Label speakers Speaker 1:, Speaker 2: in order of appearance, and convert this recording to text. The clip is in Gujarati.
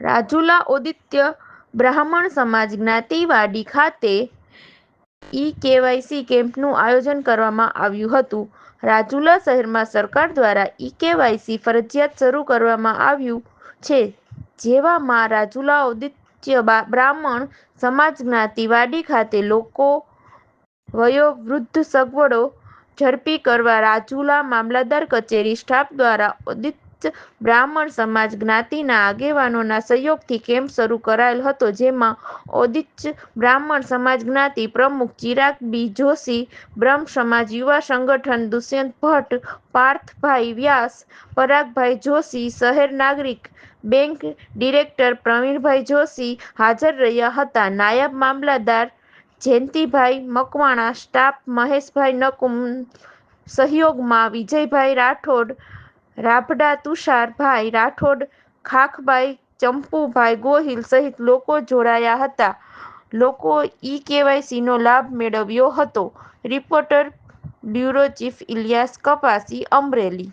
Speaker 1: રાજુલા ઔદિત્ય બ્રાહ્મણ સમાજ જ્ઞાતિવાડી ખાતે ઈ કેવાયસી કેમ્પનું આયોજન કરવામાં આવ્યું હતું. રાજુલા શહેરમાં સરકાર દ્વારા ઈ કેવાયસી ફરજિયાત શરૂ કરવામાં આવ્યું છે. જેવામાં રાજુલા ઔદિત્ય બ્રાહ્મણ સમાજ જ્ઞાતિવાડી ખાતે લોકો વયોવૃદ્ધ સગવડો ઝડપી કરવા રાજુલા મામલતદાર કચેરી સ્ટાફ દ્વારા ઔદિત્ય બ્રાહ્મણ સમાજ જ્ઞાતિના આગેવાનોના સહયોગથી કેમ્પ શરૂ કરાયેલ હતો, જેમાં ઔદિત્ય બ્રાહ્મણ સમાજ જ્ઞાતિ પ્રમુખ ચિરાગ બી જોશી, બ્રહ્મ સમાજ યુવા સંગઠન દુષ્યંત ભટ્ટ, પાર્થભાઈ વ્યાસ, પરાગભાઈ જોશી, શહેર નાગરિક બેંક ડિરેક્ટર પ્રવીણભાઈ જોશી હાજર રહ્યા હતા. નાયબ મામલતદાર જયંતિભાઈ મકવાણા, સ્ટાફ મહેશભાઈ નકુમ, સહયોગમાં વિજયભાઈ રાઠોડ રાભડા તુષારભાઈ રાઠોડ, ખાખભાઈ, ચંપુભાઈ ગોહિલ સહિત લોકો જોડાયા હતા. લોકો ઈ કેવાયસીનો લાભ મેળવ્યો હતો. Reporter bureau chief Ilyas Kapasi Amreli.